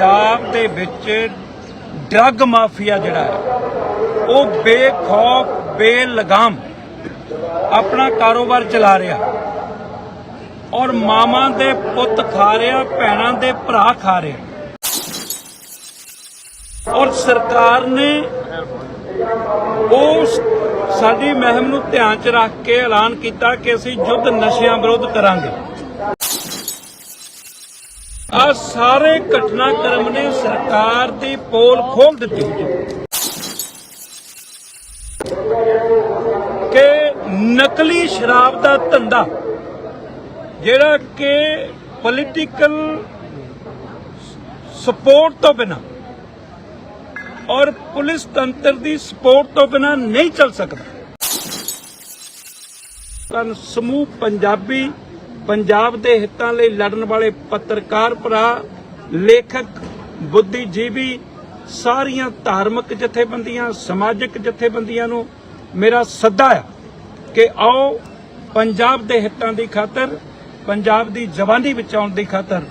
ਪੰਜਾਬ ਦੇ ਵਿੱਚ drug mafia ਜਿਹੜਾ ਹੈ, ਉਹ ਬੇਖੌਫ, ਬੇਲਗਾਮ ਆਪਣਾ ਕਾਰੋਬਾਰ ਚਲਾ ਰਿਹਾ। ਔਰ ਮਾਮਾ ਦੇ ਪੁੱਤ ਖਾ ਰਿਹਾ, ਭੈਣਾਂ ਦੇ ਭਰਾ ਖਾ ਰਿਹਾ। ਔਰ ਸਰਕਾਰ ਨੇ ਉਸ ਸਾਡੀ ਮਹਿਮ ਨੂੰ ਧਿਆਨ 'ਚ ਰੱਖ ਕੇ ਐਲਾਨ ਕੀਤਾ ਕਿ ਅਸੀਂ ਯੁੱਧ ਨਸ਼ਿਆਂ ਵਿਰੁੱਧ ਕਰਾਂਗੇ। ਆ ਸਾਰੇ ਘਟਨਾਕ੍ਰਮ ਨੇ ਸਰਕਾਰ ਦੀ ਪੋਲ ਖੋਲ ਦਿੱਤੀ। ਕਿ ਨਕਲੀ ਸ਼ਰਾਬ ਦਾ ਧੰਦਾ, ਜਿਹੜਾ ਕਿ ਪੋਲੀਟੀਕਲ ਸਪੋਰਟ ਤੋਂ ਬਿਨਾ ਔਰ ਪੁਲਿਸ ਤੰਤਰ ਦੀ ਸਪੋਰਟ ਤੋਂ ਬਿਨਾ ਨਹੀਂ ਚੱਲ ਸਕਦਾ। ਤਾਂ ਸਮੂਹ ਪੰਜਾਬੀ ਪੰਜਾਬ ਦੇ ਹਿੱਤਾਂ ਲਈ ਲੜਨ ਵਾਲੇ ਪੱਤਰਕਾਰ ਭਰਾ, ਲੇਖਕ, ਬੁੱਧੀਜੀਵੀ ਸਾਰੀਆਂ ਧਾਰਮਿਕ ਜਥੇਬੰਦੀਆਂ, ਸਮਾਜਿਕ ਜਥੇਬੰਦੀਆਂ ਨੂੰ ਮੇਰਾ ਸੱਦਾ ਆ ਕਿ ਆਓ ਪੰਜਾਬ ਦੇ ਹਿੱਤਾਂ ਦੀ ਖਾਤਰ, ਪੰਜਾਬ ਦੀ ਜਵਾਨੀ ਬਚਾਉਣ ਦੀ ਖਾਤਰ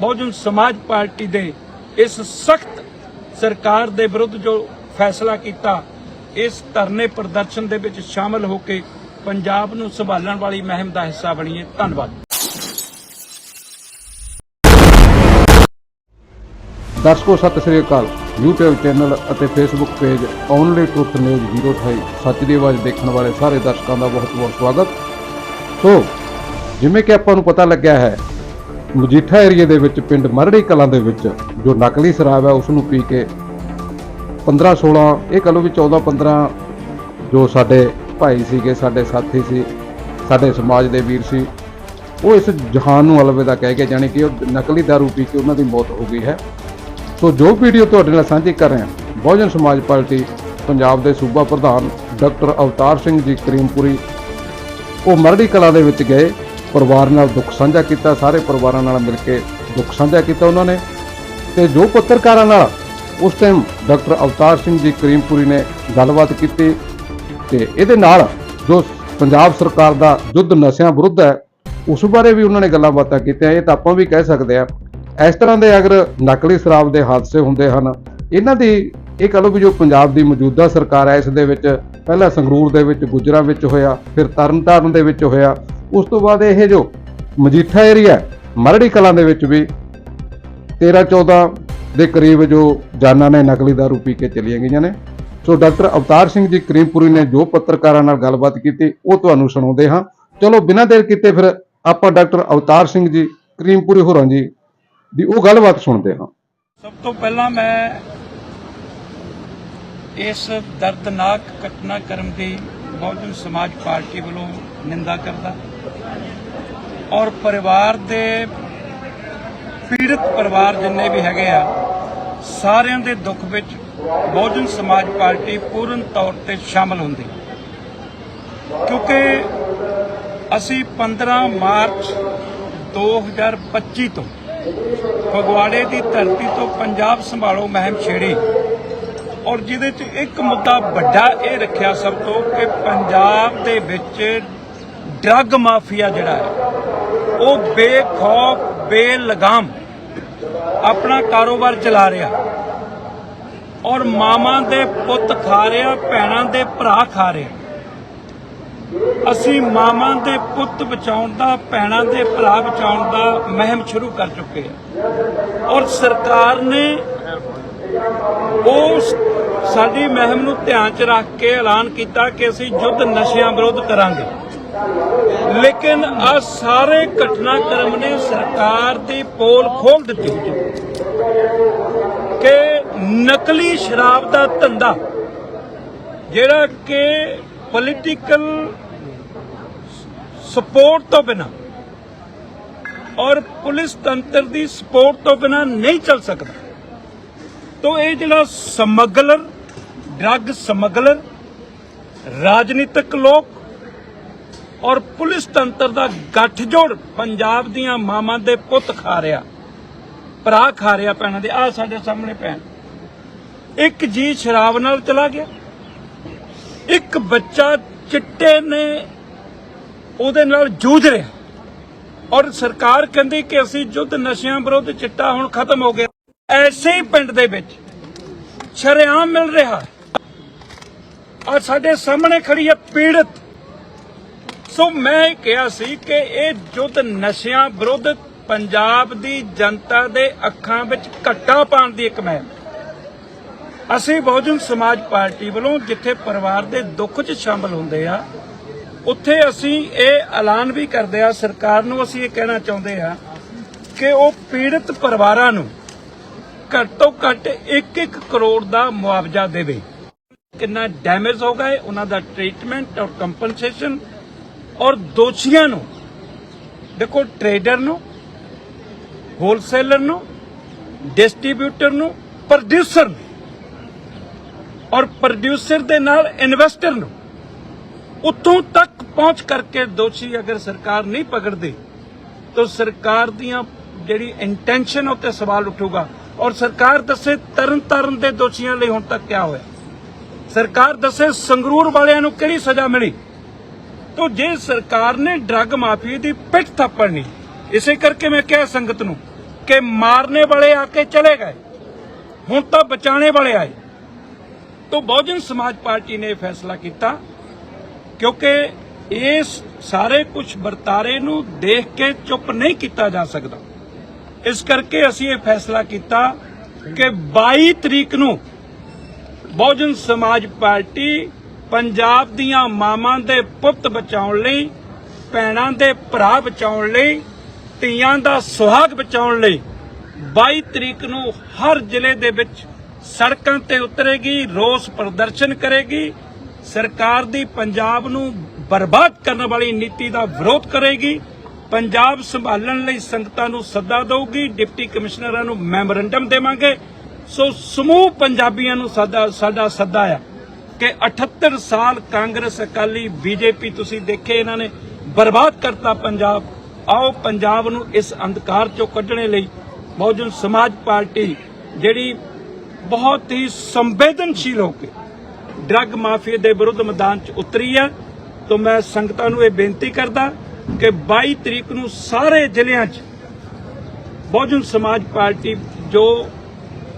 ਬਹੁਜਨ ਸਮਾਜ ਪਾਰਟੀ ਦੇ ਇਸ ਸਖਤ ਸਰਕਾਰ ਦੇ ਵਿਰੁੱਧ ਜੋ ਫੈਸਲਾ ਕੀਤਾ, ਇਸ ਧਰਨੇ ਪ੍ਰਦਰਸ਼ਨ ਦੇ ਵਿੱਚ ਸ਼ਾਮਲ ਹੋ ਕੇ ਪੰਜਾਬ ਨੂੰ ਸੰਭਾਲਣ ਵਾਲੀ ਮਹਿਮ ਦਾ ਹਿੱਸਾ ਬਣੀਏ। ਧੰਨਵਾਦ। ਦਰਸ਼ਕੋ, ਸਤਿ ਸ੍ਰੀ ਅਕਾਲ। YouTube ਚੈਨਲ ਅਤੇ Facebook page only truth news 028 ਸੱਚ ਦੀ ਆਵਾਜ਼ ਦੇਖਣ ਵਾਲੇ ਸਾਰੇ ਦਰਸ਼ਕਾਂ ਦਾ ਬਹੁਤ-ਬਹੁਤ ਸਵਾਗਤ। ਸੋ, ਜਿਵੇਂ ਕਿ ਆਪਾਂ ਨੂੰ ਪਤਾ ਲੱਗਿਆ ਹੈ, ਮਜੀਠਾ ਏਰੀਆ ਦੇ ਵਿੱਚ, ਪਿੰਡ ਮਰੜੀ ਕਲਾਂ ਦੇ ਵਿੱਚ ਜੋ ਨਕਲੀ ਸ਼ਰਾਬ ਹੈ ਉਸ ਨੂੰ ਪੀ ਕੇ 15 16 ਇਹ ਕਹ ਲਓ ਵੀ 14 15 ਜੋ ਸਾਡੇ ਭਾਈ ਸੀਗੇ, ਸਾਡੇ ਸਾਥੀ ਸੀ, ਸਾਡੇ ਸਮਾਜ ਦੇ ਵੀਰ ਸੀ। ਉਹ ਇਸ ਜਹਾਨ ਨੂੰ ਅਲਵਿਦਾ ਕਹਿ ਕੇ ਜਾਣੀ ਕਿ ਉਹ ਨਕਲੀ ਦਾਰੂ ਪੀ ਕੇ ਉਹਨਾਂ ਦੀ ਮੌਤ ਹੋ ਗਈ ਹੈ। ਸੋ ਜੋ ਵੀਡੀਓ ਤੁਹਾਡੇ ਨਾਲ ਸਾਂਝੀ ਕਰ ਰਹੇ ਹਾਂ, ਬਹੁਜਨ ਸਮਾਜ ਪਾਰਟੀ ਪੰਜਾਬ ਦੇ ਸੂਬਾ ਪ੍ਰਧਾਨ ਡਾਕਟਰ ਅਵਤਾਰ ਸਿੰਘ ਜੀ ਕਰੀਮਪੁਰੀ, ਉਹ ਮਰੜੀ ਕਲਾ ਦੇ ਵਿੱਚ ਗਏ, ਪਰਿਵਾਰ ਨਾਲ ਦੁੱਖ ਸਾਂਝਾ ਕੀਤਾ, ਸਾਰੇ ਪਰਿਵਾਰਾਂ ਨਾਲ ਮਿਲ ਕੇ ਦੁੱਖ ਸਾਂਝਾ ਕੀਤਾ ਉਹਨਾਂ ਨੇ। ਤੇ ਜੋ ਪੱਤਰਕਾਰਾਂ ਨਾਲ ਉਸ ਟਾਈਮ ਡਾਕਟਰ ਅਵਤਾਰ ਸਿੰਘ ਜੀ ਕਰੀਮਪੁਰੀ ਨੇ ਗੱਲਬਾਤ ਕੀਤੀ ਤੇ ਇਹਦੇ ਨਾਲ ਜੋ ਪੰਜਾਬ ਸਰਕਾਰ ਦਾ ਯੁੱਧ ਨਸ਼ਿਆਂ ਵਿਰੁੱਧ ਹੈ, ਉਸ ਬਾਰੇ ਵੀ ਉਹਨਾਂ ਨੇ ਗੱਲਾਂ ਬਾਤਾਂ ਕੀਤੀਆਂ। ਇਹ ਤਾਂ ਆਪਾਂ ਵੀ ਕਹਿ ਸਕਦੇ ਆ ਇਸ ਤਰ੍ਹਾਂ ਦੇ ਅਗਰ ਨਕਲੀ ਸ਼ਰਾਬ ਦੇ ਹਾਦਸੇ ਹੁੰਦੇ ਹਨ, ਇਹਨਾਂ ਦੀ ਇਹ ਕਹ ਲਓ ਵੀ ਜੋ ਪੰਜਾਬ ਦੀ ਮੌਜੂਦਾ ਸਰਕਾਰ ਹੈ, ਇਸ ਦੇ ਵਿੱਚ ਪਹਿਲਾਂ ਸੰਗਰੂਰ ਦੇ ਵਿੱਚ, ਗੁਜਰਾ ਵਿੱਚ ਹੋਇਆ, ਫਿਰ ਤਰਨਤਾਰਨ ਦੇ ਵਿੱਚ ਹੋਇਆ, ਉਸ ਤੋਂ ਬਾਅਦ ਇਹ ਜੋ ਮਜੀਠਾ ਏਰੀਆ ਮਰੜੀ ਕਲਾਂ ਦੇ ਵਿੱਚ ਵੀ 13 14 ਦੇ ਕਰੀਬ ਜੋ ਜਾਨਾਂ ਨੇ ਨਕਲੀ ਦਾਰੂ ਪੀ ਕੇ ਚਲੀਆਂ ਗਈਆਂ ਨੇ। ਸੋ ਡਾਕਟਰ ਅਵਤਾਰ ਸਿੰਘ ਜੀ ਕਰੀਮਪੁਰੀ ਨੇ ਜੋ ਪੱਤਰਕਾਰਾਂ ਨਾਲ ਗੱਲਬਾਤ ਕੀਤੀ, ਉਹ ਤੁਹਾਨੂੰ ਸੁਣਾਉਂਦੇ ਹਾਂ। ਚਲੋ, ਬਿਨਾਂ ਦੇਰ ਕੀਤੇ ਫਿਰ ਆਪਾਂ ਡਾਕਟਰ ਅਵਤਾਰ ਸਿੰਘ ਜੀ ਕਰੀਮਪੁਰੀ ਹੋਰਾਂ ਜੀ ਦੀ ਉਹ ਗੱਲਬਾਤ ਸੁਣਦੇ ਹਾਂ। ਸਭ ਤੋਂ ਪਹਿਲਾਂ ਮੈਂ ਇਸ ਦਰਦਨਾਕ ਘਟਨਾਕ੍ਰਮ ਦੀ ਬਹੁਜਨ ਸਮਾਜ ਪਾਰਟੀ ਵੱਲੋਂ ਨਿੰਦਾ ਕਰਦਾ ਔਰ ਪਰਿਵਾਰ ਦੇ ਪੀੜਤ ਪਰਿਵਾਰ ਜਿੰਨੇ ਵੀ ਹੈਗੇ ਆ, ਸਾਰਿਆਂ ਦੇ ਦੁੱਖ ਵਿੱਚ ਬਹੁਜਨ ਸਮਾਜ ਪਾਰਟੀ ਪੂਰਨ ਤੌਰ ਤੇ ਸ਼ਾਮਲ ਹੁੰਦੀ। ਕਿਉਂਕਿ ਅਸੀਂ 15 ਮਾਰਚ 2025 ਤੋਂ ਫਗਵਾੜੇ ਦੀ ਧਰਤੀ ਤੋਂ ਪੰਜਾਬ ਸੰਭਾਲੋ ਮਹਿਮ ਛੇੜੀ ਔਰ ਜਿਹਦੇ 'ਚ ਇੱਕ ਮੁੱਦਾ ਵੱਡਾ ਇਹ ਰੱਖਿਆ ਸਭ ਤੋਂ ਕਿ ਪੰਜਾਬ ਦੇ ਵਿੱਚ ਡਰੱਗ ਮਾਫੀਆ ਜਿਹੜਾ ਹੈ, ਉਹ ਬੇਖੌਫ, ਬੇਲਗਾਮ ਆਪਣਾ ਕਾਰੋਬਾਰ ਚਲਾ ਰਿਹਾ। ਔਰ ਮਾਮਾ ਦੇ ਪੁੱਤ ਖਾ ਰਿਹਾ ਭੈਣਾਂ ਦੇ ਭਰਾ ਖਾ ਰਿਹਾ ਅਸੀਂ ਮਾਮਾ ਦੇ ਪੁੱਤ ਬਚਾਉਣ ਦਾ, ਭੈਣਾਂ ਦੇ ਭਰਾ ਬਚਾਉਣ ਦਾ ਮਹਿਮ ਸ਼ੁਰੂ ਕਰ ਚੁੱਕੇ ਹਾਂ ਔਰ ਸਰਕਾਰ ਨੇ ਉਸ ਸਾਡੀ ਮਹਿਮ ਨੂੰ ਧਿਆਨ 'ਚ ਰੱਖ ਕੇ ਐਲਾਨ ਕੀਤਾ ਕਿ ਅਸੀਂ ਯੁੱਧ ਨਸ਼ਿਆਂ ਵਿਰੁੱਧ ਕਰਾਂਗੇ। ਲੇਕਿਨ ਆ ਸਾਰੇ ਘਟਨਾਕ੍ਰਮ ਨੇ ਸਰਕਾਰ ਦੀ ਪੋਲ ਖੋਲ ਦਿੱਤੀ ਕਿ ਨਕਲੀ ਸ਼ਰਾਬ ਦਾ ਧੰਦਾ, ਜਿਹੜਾ ਕਿ ਪੋਲੀਟੀਕਲ ਸਪੋਰਟ ਤੋਂ ਬਿਨਾ ਔਰ ਪੁਲਿਸ ਤੰਤਰ ਦੀ ਸਪੋਰਟ ਤੋਂ ਬਿਨਾ ਨਹੀਂ ਚੱਲ ਸਕਦਾ। ਤੋ ਇਹ ਜਿਹੜਾ ਸਮਗਲਰ ਡਰੱਗ ਸਮਗਲਰ, ਰਾਜਨੀਤਿਕ ਲੋਕ ਔਰ ਪੁਲਿਸ ਤੰਤਰ ਦਾ ਗੱਠਜੋੜ ਪੰਜਾਬ ਦੀਆਂ ਮਾਵਾਂ ਦੇ ਪੁੱਤ ਖਾ ਰਿਹਾ, ਭਰਾ ਖਾ ਰਿਹਾ ਭੈਣਾਂ ਦੇ ਆ ਸਾਡੇ ਸਾਹਮਣੇ ਪੈਣ ਇੱਕ ਜੀ ਸ਼ਰਾਬ ਨਾਲ ਚਲਾ ਗਿਆ। ਇੱਕ ਬੱਚਾ ਚਿੱਟੇ ਨੇ ਉਹਦੇ ਨਾਲ ਜੂਝ ਰਿਹਾ। ਔਰ ਸਰਕਾਰ ਕਹਿੰਦੀ ਕਿ ਅਸੀਂ ਯੁੱਧ ਨਸ਼ਿਆਂ ਵਿਰੁੱਧ ਚਿੱਟਾ ਹੁਣ ਖਤਮ ਹੋ ਗਿਆ। ਐਸੇ ਹੀ ਪਿੰਡ ਦੇ ਵਿੱਚ ਸ਼ਰੇਆਮ ਮਿਲ ਰਿਹਾ। ਆ ਸਾਡੇ ਸਾਹਮਣੇ ਖੜੀ ਹੈ ਪੀੜਤ। ਸੋ ਮੈਂ ਇਹ ਕਿਹਾ ਸੀ ਕਿ ਇਹ ਜੁੱਧ ਨਸ਼ਿਆਂ ਵਿਰੁੱਧ ਪੰਜਾਬ ਦੀ ਜਨਤਾ ਦੇ ਅੱਖਾਂ ਵਿੱਚ ਘੱਟਾ ਪਾਉਣ ਦੀ ਇੱਕ ਮਹਿਮ ਅਸੀਂ ਬਹੁਜਨ ਸਮਾਜ ਪਾਰਟੀ ਵੱਲੋਂ ਜਿੱਥੇ ਪਰਿਵਾਰ ਦੇ ਦੁੱਖ 'ਚ ਸ਼ਾਮਲ ਹੁੰਦੇ ਆ, ਉੱਥੇ ਅਸੀਂ ਇਹ ਐਲਾਨ ਵੀ ਕਰਦੇ ਆ, ਸਰਕਾਰ ਨੂੰ ਅਸੀਂ ਇਹ ਕਹਿਣਾ ਚਾਹੁੰਦੇ ਆ ਕਿ ਉਹ ਪੀੜਤ ਪਰਿਵਾਰਾਂ ਨੂੰ ਘੱਟ ਤੋਂ ਘੱਟ 1-1 ਕਰੋੜ ਦਾ ਮੁਆਵਜ਼ਾ ਦੇਵੇ। ਕਿੰਨਾ ਡੈਮੇਜ ਹੋ ਗਏ ਉਹਨਾਂ ਦਾ ਟ੍ਰੀਟਮੈਂਟ ਔਰ ਕੰਪਨਸੇਸ਼ਨ ਔਰ ਦੋਸ਼ੀਆਂ ਨੂੰ, ਦੇਖੋ ਟ੍ਰੇਡਰ ਨੂੰ ਹੋਲਸੇਲਰ ਨੂੰ ਡਿਸਟ੍ਰੀਬਿਊਟਰ ਨੂੰ ਪ੍ਰੋਡਿਊਸਰ ਨੂੰ। ਔਰ ਪ੍ਰੋਡਿਊਸਰ ਦੇ ਨਾਲ ਇਨਵੈਸਟਰ ਨੂੰ ਉੱਥੋਂ ਤੱਕ ਪਹੁੰਚ ਕਰਕੇ ਦੋਸ਼ੀ ਅਗਰ ਸਰਕਾਰ ਨਹੀਂ ਪਕੜਦੀ, ਤਾਂ ਸਰਕਾਰ ਦੀਆਂ ਜਿਹੜੀ ਇੰਟੈਂਸ਼ਨ ਉੱਤੇ ਸਵਾਲ ਉੱਠੂਗਾ। ਔਰ ਸਰਕਾਰ ਦੱਸੇ ਤਰਨ ਤਾਰਨ ਦੇ ਦੋਸ਼ੀਆਂ ਲਈ ਹੁਣ ਤੱਕ ਕੀ ਹੋਇਆ? ਸਰਕਾਰ ਦੱਸੇ ਸੰਗਰੂਰ ਵਾਲਿਆਂ ਨੂੰ ਕਿਹੜੀ ਸਜ਼ਾ ਮਿਲੀ? ਤੋ ਜੇ ਸਰਕਾਰ ਨੇ ਡਰੱਗ ਮਾਫੀਆ ਦੀ ਪਿੱਠ ਥਾਪੜਨੀ ਇਸੇ ਕਰਕੇ ਮੈਂ ਕਿਹਾ ਸੰਗਤ ਨੂੰ ਕਿ ਮਾਰਨੇ ਵਾਲੇ ਆ ਕੇ ਚਲੇ ਗਏ, ਹੁਣ ਤਾਂ ਬਚਾਣੇ ਵਾਲੇ ਆਏ। ਤੋ ਬਹੁਜਨ ਸਮਾਜ ਪਾਰਟੀ ਨੇ ਇਹ ਫੈਸਲਾ ਕੀਤਾ, ਕਿਉਂਕਿ ਇਸ ਸਾਰੇ ਕੁਝ ਵਰਤਾਰੇ ਨੂੰ ਦੇਖ ਕੇ ਚੁੱਪ ਨਹੀਂ ਕੀਤਾ ਜਾ ਸਕਦਾ। ਇਸ ਕਰਕੇ ਅਸੀਂ ਇਹ ਫੈਸਲਾ ਕੀਤਾ ਕਿ 22 ਤਰੀਕ ਨੂੰ ਬਹੁਜਨ ਸਮਾਜ ਪਾਰਟੀ ਪੰਜਾਬ ਦੀਆਂ ਮਾਵਾਂ ਦੇ ਪੁੱਤ ਬਚਾਉਣ ਲਈ, ਭੈਣਾਂ ਦੇ ਭਰਾ ਬਚਾਉਣ ਲਈ, ਧੀਆਂ ਦਾ ਸੁਹਾਗ ਬਚਾਉਣ ਲਈ 22 ਤਰੀਕ ਨੂੰ ਹਰ ਜ਼ਿਲ੍ਹੇ ਦੇ ਵਿੱਚ ਸੜਕਾਂ ਤੇ ਉਤਰੇਗੀ, ਰੋਸ ਪ੍ਰਦਰਸ਼ਨ ਕਰੇਗੀ, ਸਰਕਾਰ ਦੀ ਪੰਜਾਬ ਨੂੰ ਬਰਬਾਦ ਕਰਨ ਵਾਲੀ ਨੀਤੀ ਦਾ ਵਿਰੋਧ ਕਰੇਗੀ, ਪੰਜਾਬ ਸੰਭਾਲਣ ਲਈ ਸੰਗਤਾਂ ਨੂੰ ਸੱਦਾ ਦਊਗੀ, ਡਿਪਟੀ ਕਮਿਸ਼ਨਰਾਂ ਨੂੰ ਮੈਮੋਰੰਡਮ ਦੇਵਾਂਗੇ। ਸੋ ਸਮੂਹ ਪੰਜਾਬੀਆਂ ਨੂੰ ਸਾਡਾ ਸਾਡਾ ਸੱਦਾ ਆ ਕਿ 78 ਸਾਲ ਕਾਂਗਰਸ ਅਕਾਲੀ ਬੀਜੇਪੀ ਤੁਸੀਂ ਦੇਖੇ ਇਹਨਾਂ ਨੇ ਬਰਬਾਦ ਕਰਤਾ ਪੰਜਾਬ। ਆਓ ਪੰਜਾਬ ਨੂੰ ਇਸ ਅੰਧਕਾਰ ਚੋਂ ਕੱਢਣੇ ਲਈ ਬਹੁਜਨ ਸਮਾਜ ਪਾਰਟੀ ਜਿਹੜੀ ਬਹੁਤ ਹੀ ਸੰਵੇਦਨਸ਼ੀਲ ਹੋ ਕੇ ਡਰੱਗ ਮਾਫੀਆ ਦੇ ਵਿਰੁੱਧ ਮੈਦਾਨ 'ਚ ਉਤਰੀ ਹੈ। ਤਾਂ ਮੈਂ ਸੰਗਤਾਂ ਨੂੰ ਇਹ ਬੇਨਤੀ ਕਰਦਾ ਕਿ 22 ਤਰੀਕ ਨੂੰ ਸਾਰੇ ਜ਼ਿਲ੍ਹਿਆਂ 'ਚ ਬਹੁਜਨ ਸਮਾਜ ਪਾਰਟੀ ਜੋ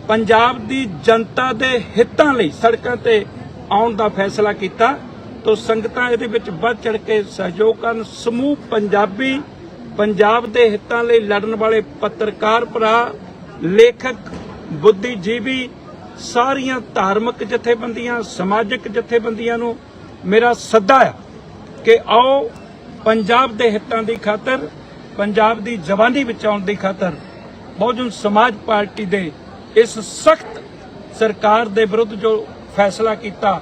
ਪੰਜਾਬ ਦੀ ਜਨਤਾ ਦੇ ਹਿੱਤਾਂ ਲਈ ਸੜਕਾਂ ਤੇ ਆਉਣ ਦਾ ਫੈਸਲਾ ਕੀਤਾ, ਤਾਂ ਸੰਗਤਾਂ ਇਹਦੇ ਵਿੱਚ ਵੱਧ ਚੜ ਕੇ ਸਹਿਯੋਗ ਕਰਨ। ਸਮੂਹ ਪੰਜਾਬੀ ਪੰਜਾਬ ਦੇ ਹਿੱਤਾਂ ਲਈ ਲੜਨ ਵਾਲੇ ਪੱਤਰਕਾਰ ਭਰਾ, ਲੇਖਕ ਬੁੱਧੀਜੀਵੀ ਸਾਰੀਆਂ ਧਾਰਮਿਕ ਜਥੇਬੰਦੀਆਂ, ਸਮਾਜਿਕ ਜਥੇਬੰਦੀਆਂ ਨੂੰ ਮੇਰਾ ਸੱਦਾ ਹੈ ਕਿ ਆਓ ਪੰਜਾਬ ਦੇ ਹਿੱਤਾਂ ਦੀ ਖਾਤਰ, ਪੰਜਾਬ ਦੀ ਜਵਾਨੀ ਬਚਾਉਣ ਦੀ ਖਾਤਰ ਬਹੁਜਨ ਸਮਾਜ ਪਾਰਟੀ ਦੇ ਇਸ ਸਖਤ ਸਰਕਾਰ ਦੇ ਵਿਰੁੱਧ ਜੋ ਫੈਸਲਾ ਕੀਤਾ,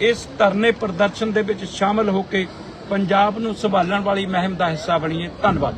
ਇਸ ਧਰਨੇ ਪ੍ਰਦਰਸ਼ਨ ਦੇ ਵਿੱਚ ਸ਼ਾਮਲ ਹੋ ਕੇ ਪੰਜਾਬ ਨੂੰ ਸੰਭਾਲਣ ਵਾਲੀ ਮਹਿੰਮ ਦਾ ਹਿੱਸਾ ਬਣੀਏ। ਧੰਨਵਾਦ।